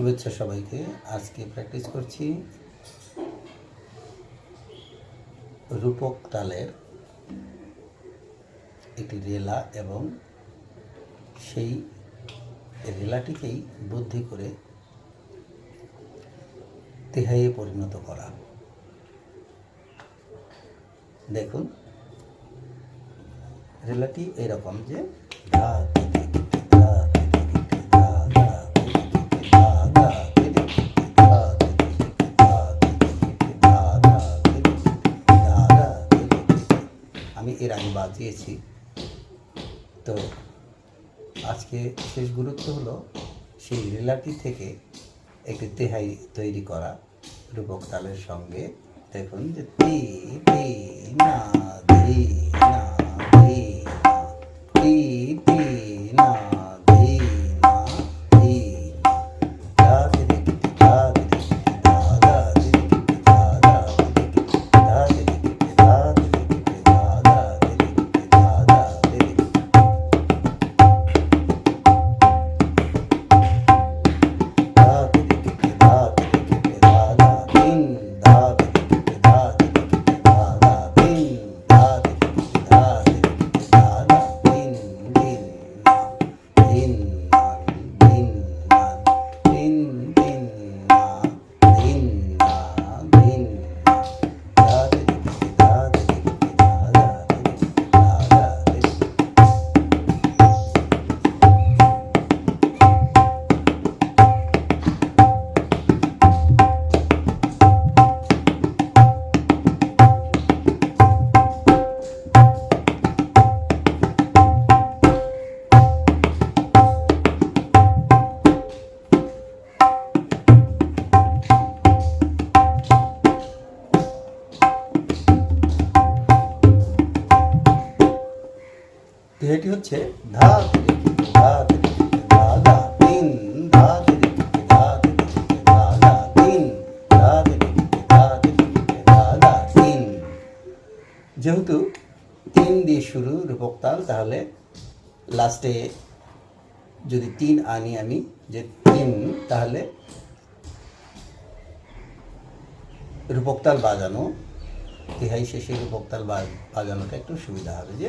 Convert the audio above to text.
শুভেচ্ছা সবাইকে। আজকে প্র্যাকটিস করছি রূপক তালের একটি রেলা এবং সেই রেলাটিকেই বুদ্ধি করে তেহাইয়ে পরিণত করা। দেখুন, রেলাটি এরকম যে ধা এর আগে বাজিয়েছি। তো আজকে শেষ গুরুত্ব হলো সেই রেলাটি থেকে একটি তেহাই তৈরি করা রূপক তালের সঙ্গে। দেখুন যে তি তি, না ধি না ধি না, তি এটি হচ্ছে ধা ধা যেহেতু তিন দিয়ে শুরু রূপক তাল তাহলে লাস্টে যদি তিন আনি আমি যে তিন, তাহলে রূপক তাল বাজানো, তিহাই শেষে রূপক তাল বাজানোটা একটু সুবিধা হবে যে